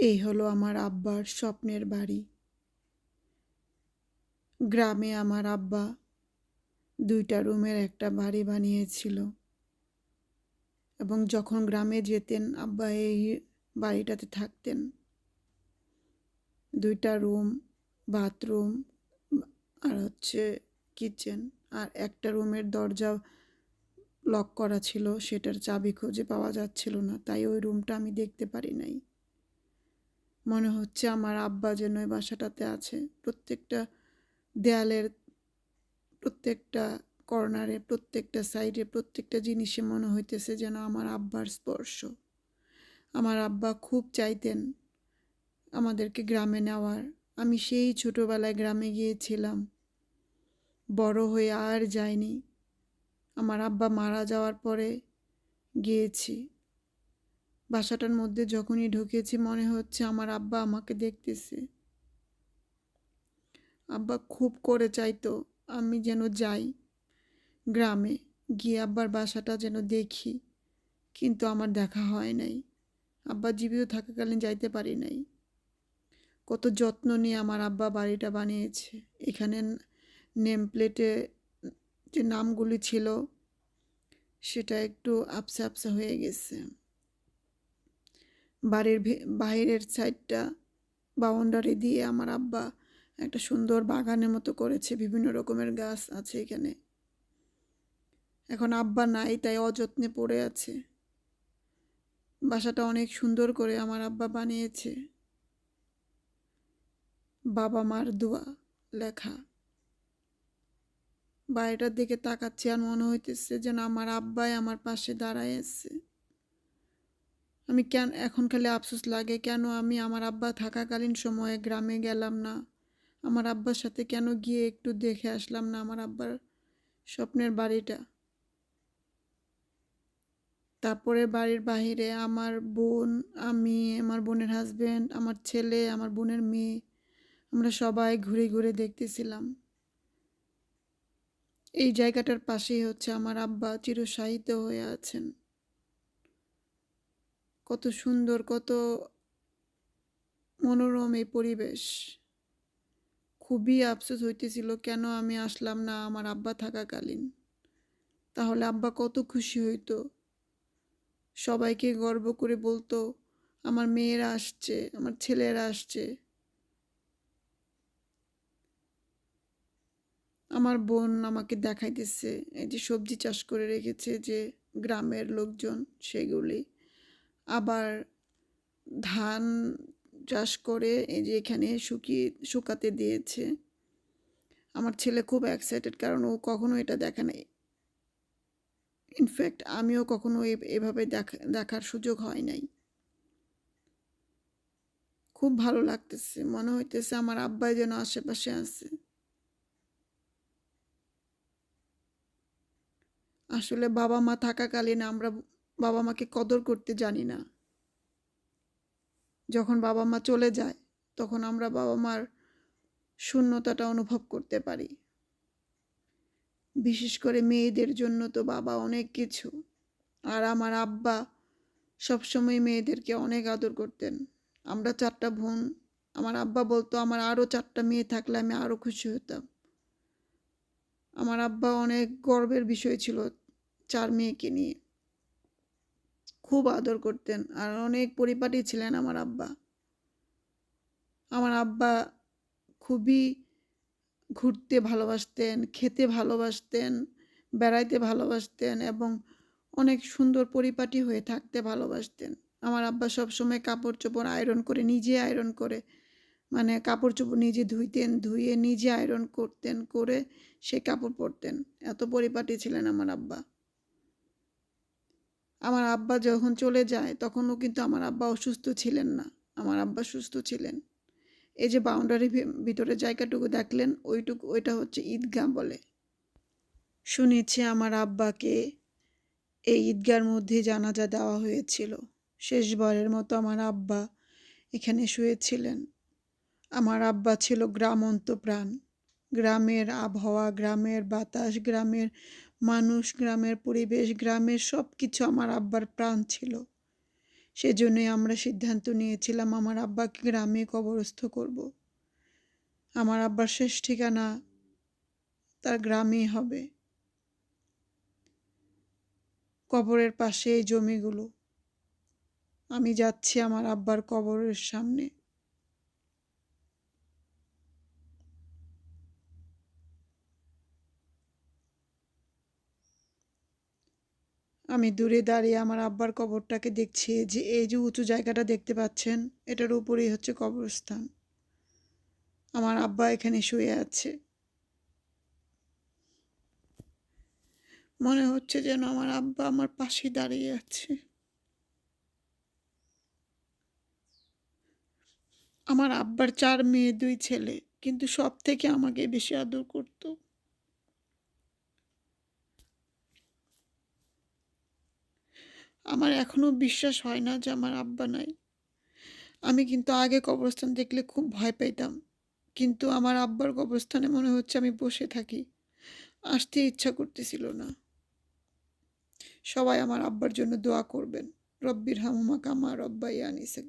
এই হলো আমার আব্বার স্বপ্নের বাড়ি। গ্রামে আমার আব্বা দুইটা রুমের একটা বাড়ি বানিয়েছিল। এবং যখন গ্রামে যেতেন, আব্বা এই বাড়িটাতে থাকতেন। দুইটা রুম, বাথরুম, আর হচ্ছে কিচেন। আর একটা রুমের দরজা লক করা ছিল, সেটার চাবি খুঁজে পাওয়া যাচ্ছিল না, তাই ওই রুমটা আমি দেখতে পারি নাই। মনে হচ্ছে আমার আব্বা যেন ওই বাসাটাতে আছে। প্রত্যেকটা দেয়ালের, প্রত্যেকটা কর্নারে, প্রত্যেকটা সাইডে, প্রত্যেকটা জিনিসে মনে হইতেছে যেন আমার আব্বার স্পর্শ। আমার আব্বা খুব চাইতেন আমাদেরকে গ্রামে নেওয়ার। আমি সেই ছোটোবেলায় গ্রামে গিয়েছিলাম। বড় হয়ে আর যাইনি। আমার আব্বা মারা যাওয়ার পরে গিয়েছি। বাসাটার মধ্যে যখনই ঢুকেছি, মনে হচ্ছে আমার আব্বা আমাকে দেখতেছে। আব্বা খুব করে চাইতো আমি যেন যাই গ্রামে, গিয়ে আব্বার বাসাটা যেন দেখি। কিন্তু আমার দেখা হয় নাই। আব্বা জীবিত থাকাকালীন যাইতে পারি নাই। কত যত্ন নিয়ে আমার আব্বা বাড়িটা বানিয়েছে। এখানে নেম প্লেটে যে নামগুলি ছিল, সেটা একটু আপসা আপসা হয়ে গেছে। বাড়ির বাইরের সাইডটা বাউন্ডারি দিয়ে আমার আব্বা একটা সুন্দর বাগানের মতো করেছে, বিভিন্ন রকমের গাছ আছে এখানে। এখন আব্বা নাই, তাই অযত্নে পড়ে আছে। বাসাটা অনেক সুন্দর করে আমার আব্বা বানিয়েছে। বাবা মার দোয়া, লেখা। বাড়িটার দিকে তাকাচ্ছি আর মনে হইতেছে যেন আমার আব্বাই আমার পাশে দাঁড়ায় আছে। আমি কেন, এখন খালি আফসোস লাগে কেন আমি আমার আব্বা থাকাকালীন সময়ে গ্রামে গেলাম না? আমার আব্বার সাথে কেন গিয়ে একটু দেখে আসলাম না আমার আব্বার স্বপ্নের বাড়িটা? তারপরে বাড়ির বাহিরে আমার বোন, আমি, আমার বোনের হাজব্যান্ড আমার ছেলে, আমার বোনের মেয়ে, আমরা সবাই ঘুরে ঘুরে দেখতেছিলাম। এই জায়গাটার পাশেই হচ্ছে আমার আব্বা চিরসাহিত হয়ে আছেন। কত সুন্দর, কত মনোরম এই পরিবেশ। খুবই আফসোস হইতেছিল, কেন আমি আসলাম না আমার আব্বা থাকাকালীন? তাহলে আব্বা কত খুশি হইতো? সবাইকে গর্ব করে বলতো, আমার মেয়েরা আসছে, আমার ছেলেরা আসছে। আমার বোন আমাকে দেখাইতেছে, এই যে সবজি চাষ করে রেখেছে যে গ্রামের লোকজন, সেগুলি। আবার ধান চাষ করে এই যে এখানে শুকিয়ে শুকাতে দিয়েছে। আমার ছেলে খুব এক্সাইটেড কারণ ও কখনো এটা দেখে নাই। ইনফ্যাক্ট আমিও কখনো এভাবে দেখা, দেখার সুযোগ হয় নাই। খুব ভালো লাগতেছে, মনে হইতেছে আমার আব্বাই যেন আশেপাশে আছে। আসলে বাবা মা থাকাকালীন আমরা বাবা মাকে কদর করতে জানি না। যখন বাবা মা চলে যায়, তখন আমরা বাবা মার শূন্যতাটা অনুভব করতে পারি। বিশেষ করে মেয়েদের জন্য তো বাবা অনেক কিছু। আর আমার আব্বা সবসময় মেয়েদেরকে অনেক আদর করতেন। আমরা চারটা বোন, আমার আব্বা বলতো, আমার আরও চারটা মেয়ে থাকলে আমি আরও খুশি হতাম। আমার আব্বা অনেক গর্বের বিষয় ছিল চার মেয়েকে নিয়ে। খুব আদর করতেন আর অনেক পরিপাটি ছিলেন আমার আব্বা। আমার আব্বা খুবই ঘুরতে ভালোবাসতেন, খেতে ভালোবাসতেন, বেড়াইতে ভালোবাসতেন এবং অনেক সুন্দর পরিপাটি হয়ে থাকতে ভালোবাসতেন। আমার আব্বা সবসময় কাপড় চোপড় আয়রন করে নিজে আয়রন করে মানে কাপড় চোপড় নিজে ধুইতেন, ধুয়ে নিজে আয়রন করতেন, করে সে কাপড় পরতেন। এত পরিপাটি ছিলেন আমার আব্বা। আমার আব্বা যখন চলে যায়, তখনও কিন্তু আমার আব্বা অসুস্থ ছিলেন না। আমার আব্বা সুস্থ ছিলেন। এই যে বাউন্ডারি ভিতরে জায়গাটুকু দেখলেন, ওইটুকু, ওইটা হচ্ছে ঈদগাহ বলে। শুনেছি আমার আব্বাকে এই ঈদগার মধ্যে জানাজা দেওয়া হয়েছিল। শেষবারের মতো আমার আব্বা এখানে শুয়েছিলেন। আমার আব্বা ছিল গ্রামন্ত প্রাণ গ্রামের আবহাওয়া, গ্রামের বাতাস, গ্রামের মানুষ, গ্রামের পরিবেশ, গ্রামের সব কিছু আমার আব্বার প্রাণ ছিল। সেজন্যই আমরা সিদ্ধান্ত নিয়েছিলাম আমার আব্বাকে গ্রামে কবরস্থ করব। আমার আব্বার শেষ ঠিকানা তার গ্রামেই হবে। কবরের পাশে এই জমিগুলো। আমি যাচ্ছি আমার আব্বার কবরের সামনে। আমি দূরে দাঁড়িয়ে আমার আব্বার কবরটাকে দেখছি যে এই যে উঁচু জায়গাটা দেখতে পাচ্ছেন, এটার উপরেই হচ্ছে কবরস্থান। আমার আব্বা এখানে শুয়ে আছে। মনে হচ্ছে যেন আমার আব্বা আমার পাশে দাঁড়িয়ে আছে। আমার আব্বার চার মেয়ে, দুই ছেলে, কিন্তু সব থেকে আমাকে বেশি আদর করতো। আমার এখনও বিশ্বাস হয় না যে আমার আব্বা নাই। আমি কিন্তু আগে কবরস্থান দেখলে খুব ভয় পেতাম কিন্তু আমার আব্বার কবরস্থানে মনে হচ্ছে আমি বসে থাকি। আসতে ইচ্ছা করতেছিল না। সবাই আমার আব্বার জন্য দোয়া করবেন। রব্বির হামুমা কামা রব্বাই আনিসা